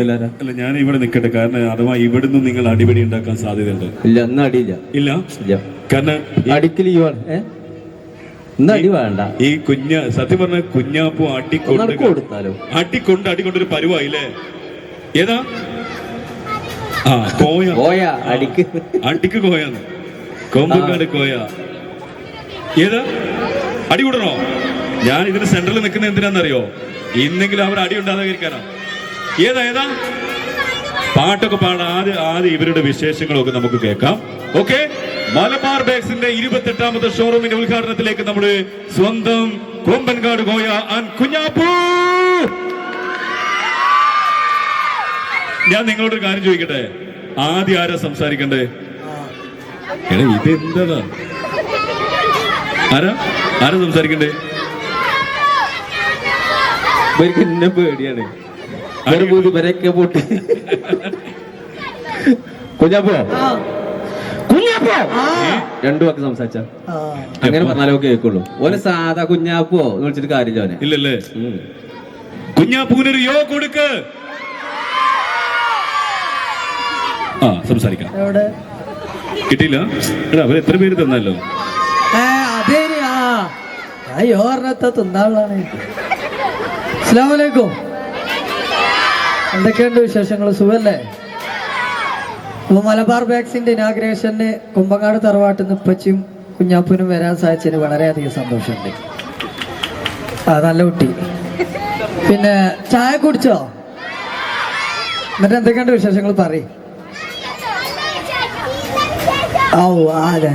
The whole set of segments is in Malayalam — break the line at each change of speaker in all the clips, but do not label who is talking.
അല്ല ഞാൻ ഇവിടെ നിൽക്കട്ടെ കാരണം അഥവാ ഇവിടുന്ന് നിങ്ങൾ അടിപിടി ഉണ്ടാക്കാൻ സാധ്യതയുണ്ട്.
ഇല്ല എന്നാ അടിയില്ല.
ഇല്ല?
ഇല്ല.
കാരണം
അടി വേണ്ട.
ഈ കുഞ്ഞ സത്യം പറഞ്ഞ കുഞ്ഞാപ്പു അടിക്കൊണ്ട്
കൊടുത്താലോ?
അടിക്കൊണ്ട് അടിക്കൊണ്ടൊരു പരുവായില്ലേ? ഏതാ? ആ കോയ.
കോയ അടിക്ക്.
അടിക്ക് കോയാന്ന് കോമ്പക്കാട് കോയ. ഏതാ? അടി കൂടണോ? ഞാൻ ഇതിന് സെന്ററിൽ നിൽക്കുന്ന എന്തിനാന്നറിയോ? ഇന്നെങ്കിലും അവർ അടി ഉണ്ടാകാതിരിക്കാനോ. ഏതാ? പാട്ടൊക്കെ പാടാം ആദ്യം ആദ്യം ഇവരുടെ വിശേഷങ്ങളൊക്കെ നമുക്ക് കേൾക്കാം. ഓക്കെ മലബാർ ബേക്സിന്റെ ഇരുപത്തെട്ടാമത്തെ ഷോറൂമിന്റെ ഉദ്ഘാടനത്തിലേക്ക് നമ്മൾ സ്വന്തം കൊമ്പൻകാട് കോയ ആൻഡ് കുഞ്ഞാപ്പൂ. ഞാൻ നിങ്ങളോടൊരു കാര്യം ചോദിക്കട്ടെ? ആദ്യം ആരാ സംസാരിക്കണ്ടേ? എടാ ഇതെന്താ ആരാ? ആരാ സംസാരിക്കണ്ടേ?
എന്നെ പേടിയാണ്. ഇവരെ പൂതി പോട്ട്. കുഞ്ഞാപ്പോ? കുഞ്ഞാപ്പോ? രണ്ടു വാക്ക് സംസാരിച്ച. അങ്ങനെ പറഞ്ഞാലോ കേൾക്കുള്ളൂ. ഒരു സാധാ കുഞ്ഞാപ്പോ എന്ന് വിളിച്ചിട്ട് കാര്യമില്ല അവനെ.
ഇല്ലല്ലേ?
കുഞ്ഞാപ്പൂനൊരു
കുഞ്ഞാപ്പൂവിനൊരു യോ കൊടുക്ക്. ആ സംസാരിക്കാം. കിട്ടിയില്ല? എടാ അവർ എത്ര പേര് തന്നല്ലോ
ഏ അതേ ആ. യോറിനത്തെ തിന്നാളാണ് അസ്ലാമലൈക്കും എന്തൊക്കെയുണ്ട് വിശേഷങ്ങൾ? സുഖല്ലേ? അപ്പൊ മലബാർ ബാഗ്സിന്റെ ഇനാഗ്രേഷന് കുമ്പങ്ങാട് തറവാട്ടിൽ നിന്ന് കുഞ്ഞാപ്പനും കുഞ്ഞാപ്പൂനും വരാൻ സാധിച്ചതിന് വളരെയധികം സന്തോഷമുണ്ട്. ആ നല്ല കുട്ടി. പിന്നെ ചായ കുടിച്ചോ? എന്നിട്ട് എന്തൊക്കെയുണ്ട് വിശേഷങ്ങൾ പറയും. ഓ അതെ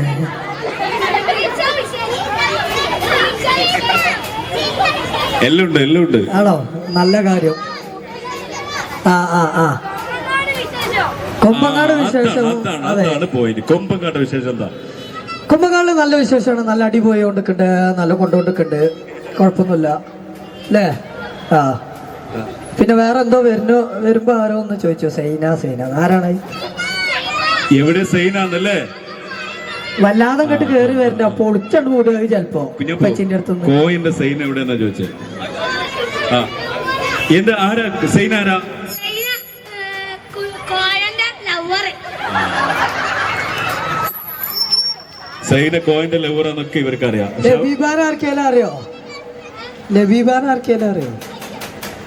എല്ലാം ഉണ്ട് എല്ലാം ഉണ്ട്.
ആണോ? നല്ല കാര്യം. ആ ആ ആ. കൊമ്പങ്ങാട് വിശേഷം
അതാണ്, പോയിന്റ് കൊമ്പങ്ങാട് വിശേഷം എന്താ?
കൊമ്പങ്ങാട് നല്ല വിശേഷമാണ്. നല്ല അടി പോയി കൊണ്ടിട്ടുണ്ട്. നല്ല കൊണ്ടുകൊണ്ടിട്ടുണ്ട് കുഴപ്പമൊന്നുമില്ല. അല്ലേ? ആ. പിന്നെ വേറെ എന്തോ വരുന്നു? വരുമ്പോ ആരോ ഒന്ന് ചോദിച്ചോ. സൈന സൈന. ആരാണ്?
എവിടെ സൈനാന്നല്ലേ?
വല്ലാതെ അങ്ങോട്ട് കേറി വരണ്ട. അപ്പൊ ഒളിച്ചണ്ട് കൂടുക ചിലപ്പോ. പച്ചിന്റെ അടുത്തുനിന്ന്.
കോയിന്റെ സൈന എവിടെന്നാ ചോദിച്ചത് എന്താ ആരാ? സൈന ആരാ? സൈന കോയിന്റെ ലവറാന്നൊക്കെ ഇവർക്ക് അറിയാം
ലബീബാൻ ആർക്കെല്ലാം അറിയോ? ലബീബാൻ ആർക്കെല്ലാം അറിയോ?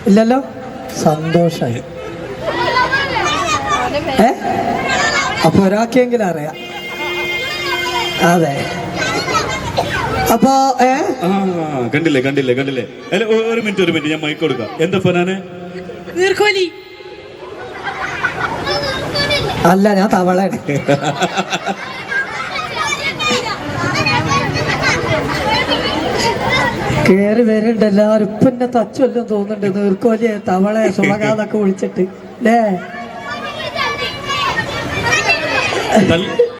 ഇല്ലല്ലോ? സന്തോഷായി. ഏ? അപ്പൊ ഒരാൾക്കെങ്കിലും അറിയാം. അതെ. അപ്പൊ ഏ?
കണ്ടില്ലേ കണ്ടില്ലേ കണ്ടില്ലേ. അല്ല ഒരു മിനിറ്റ് ഒരു മിനിറ്റ് ഞാൻ മൈക്ക് കൊടുക്കാം. എന്താ ഫനാനെ?
നീർക്കോലി.
അല്ല ഞാൻ തവളയാണ്. കേറി വരുന്നുണ്ട് എല്ലാവരും ഇപ്പൊ എന്നെ തോന്നുന്നുണ്ട്. നീർക്കോലിയെ തവളെ സുളകാതൊക്കെ വിളിച്ചിട്ട്. അല്ലേ